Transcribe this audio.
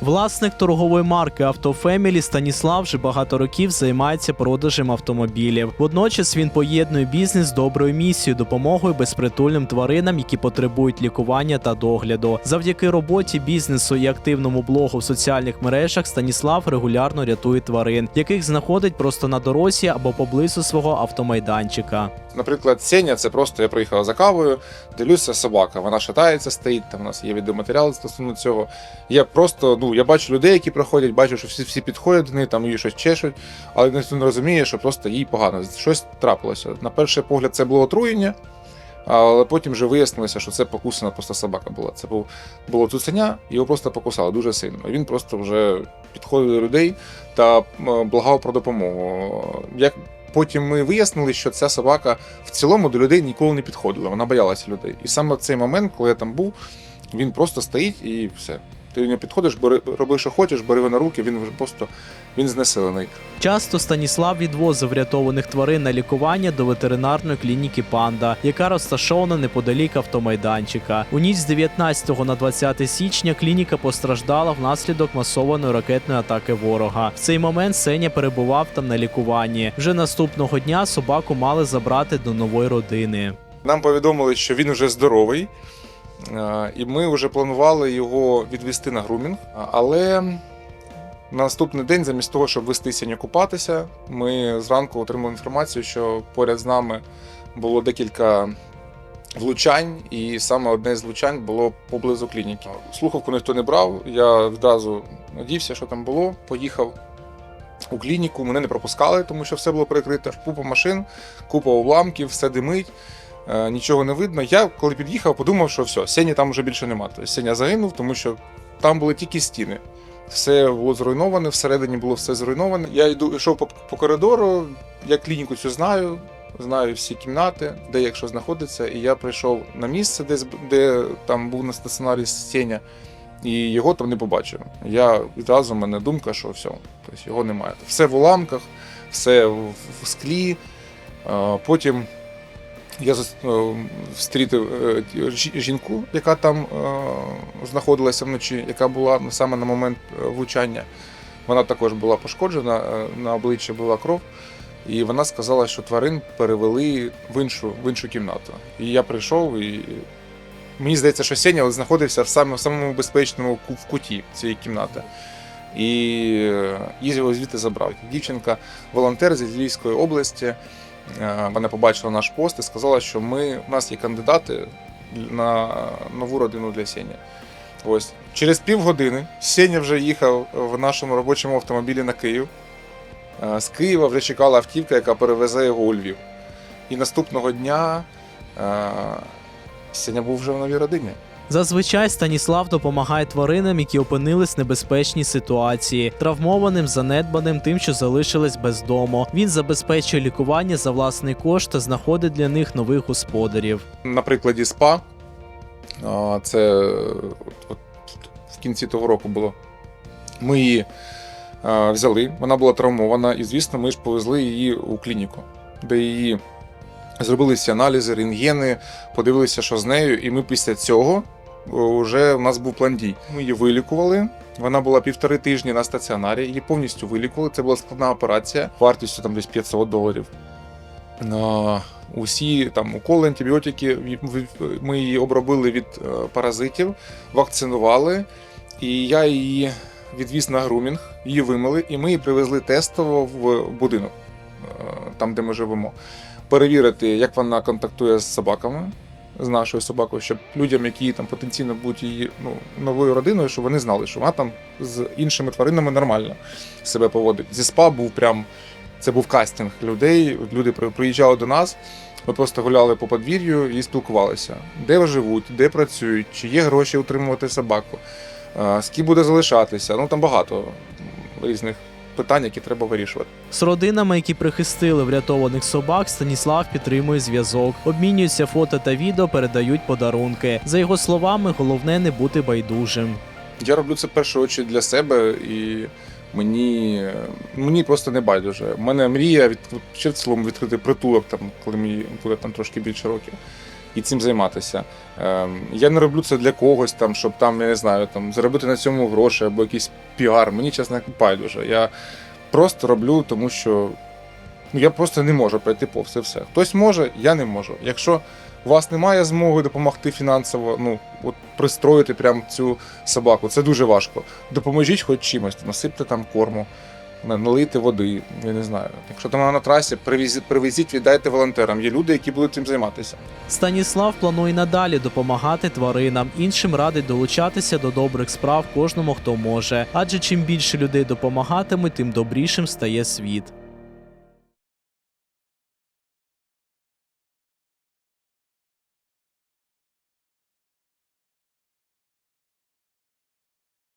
Власник торгової марки «Автофемілі» Станіслав вже багато років займається продажем автомобілів. Водночас він поєднує бізнес з доброю місією, допомогою безпритульним тваринам, які потребують лікування та догляду. Завдяки роботі бізнесу і активному блогу в соціальних мережах Станіслав регулярно рятує тварин, яких знаходить просто на дорозі або поблизу свого автомайданчика. Наприклад, Сеня це просто я приїхав за кавою, дивлюся, собака. Вона шатається, стоїть. Там у нас є відеоматеріали стосовно цього. Я просто ну я бачу людей, які проходять, бачу, що всі всі підходять до неї, там її щось чешуть, але не розуміє, що просто їй погано. Щось трапилося. На перший погляд, це було отруєння. Але потім вже вияснилося, що це покусана просто собака була. Це був було цуценя, його просто покусали дуже сильно. Він просто вже підходив до людей та благав про допомогу. Як потім ми вияснили, що ця собака в цілому до людей ніколи не підходила, вона боялася людей. І саме в цей момент, коли я там був, він просто стоїть і все. Ти до нього підходиш, бери, роби, що хочеш, бери його на руки, він вже просто він знесилений. Часто Станіслав відвозив врятованих тварин на лікування до ветеринарної клініки Панда, яка розташована неподалік автомайданчика. У ніч з 19 на 20 січня клініка постраждала внаслідок масованої ракетної атаки ворога. В цей момент Сеня перебував там на лікуванні. Вже наступного дня собаку мали забрати до нової родини. Нам повідомили, що він вже здоровий, і ми вже планували його відвести на грумінг. Але на наступний день, замість того, щоб вести сіння купатися, ми зранку отримали інформацію, що поряд з нами було декілька влучань, і саме одне з влучань було поблизу клініки. Слухавку ніхто не брав. Я відразу надівся, що там було, поїхав. У клініку мене не пропускали, тому що все було перекрите. Купа машин, купа уламків, все димить, е, нічого не видно. Я, коли під'їхав, подумав, що все, Сені там вже більше немає. Тобто Сеня загинув, тому що там були тільки стіни. Все було зруйноване, всередині було все зруйноване. Я йду, йшов по, по коридору, я клініку цю знаю, знаю всі кімнати, де якщо знаходиться. І я прийшов на місце, де, де там був на стаціонарі Сеня, і його там не побачив. Я відразу в мене думка, що все, тобто його немає. Все в уламках, все в, в склі. Е, Потім я е, встрітив е, жі- жінку, яка там е, знаходилася вночі, яка була саме на момент влучання. Вона також була пошкоджена, на обличчі була кров. І вона сказала, що тварин перевели в іншу, в іншу кімнату. І я прийшов, і мені здається, що Сеня знаходився в самому, в самому безпечному в куті цієї кімнати. І її звідти забрав. Дівчинка, волонтер з Львівської області, е, вона побачила наш пост і сказала, що ми, у нас є кандидати на нову родину для Сені. Ось через півгодини Сеня вже їхав в нашому робочому автомобілі на Київ. Е, З Києва вже чекала автівка, яка перевезе його у Львів. І наступного дня е, Сеня був вже в новій родині. Зазвичай Станіслав допомагає тваринам, які опинились в небезпечній ситуації, травмованим, занедбаним, тим, що залишились без дому. Він забезпечує лікування за власний кошт та знаходить для них нових господарів. На прикладі СПА, це от в кінці того року було. Ми її взяли, вона була травмована, і, звісно, ми ж повезли її у клініку, де її зробили всі аналізи, рентгени, подивилися, що з нею, і ми після цього вже у нас був план дій. Ми її вилікували. Вона була півтори тижні на стаціонарі, її повністю вилікували. Це була складна операція, вартістю там десь 500 доларів. Усі там уколи, антибіотики. Ми її обробили від е, паразитів, вакцинували, і я її відвіз на грумінг, її вимили, і ми її привезли тестово в будинок, е, там де ми живемо. Перевірити, як вона контактує з собаками. З нашою собакою, щоб людям, які там потенційно будуть її ну, новою родиною, щоб вони знали, що вона там з іншими тваринами нормально себе поводить. Зі спа був прям це був кастинг людей. Люди при- приїжджали до нас. Ми просто гуляли по подвір'ю і спілкувалися, де живуть, де працюють, чи є гроші утримувати собаку, з ким буде залишатися. Ну там багато різних питань, які треба вирішувати. З родинами, які прихистили врятованих собак, Станіслав підтримує зв'язок, обмінюються фото та відео, передають подарунки. За його словами, головне не бути байдужим. Я роблю це в першу чергу для себе і. Мені, мені просто не байдуже. У мене мрія від, в цілому відкрити притулок, там, коли мені буде там трошки більше років. І цим займатися. Ем, Я не роблю це для когось, там, щоб там, я не знаю, там, заробити на цьому гроші або якийсь піар. Мені чесно байдуже. Я просто роблю, тому що ну, я просто не можу пройти повз це все. Хтось може, я не можу. Якщо у вас немає змоги допомогти фінансово, ну от пристроїти прям цю собаку, це дуже важко. Допоможіть хоч чимось, насипте там корму, на- налийте води, я не знаю. Якщо там на трасі, привезіть, віддайте волонтерам. Є люди, які будуть цим займатися. Станіслав планує надалі допомагати тваринам. Іншим радить долучатися до добрих справ кожному, хто може. Адже чим більше людей допомагатиме, тим добрішим стає світ.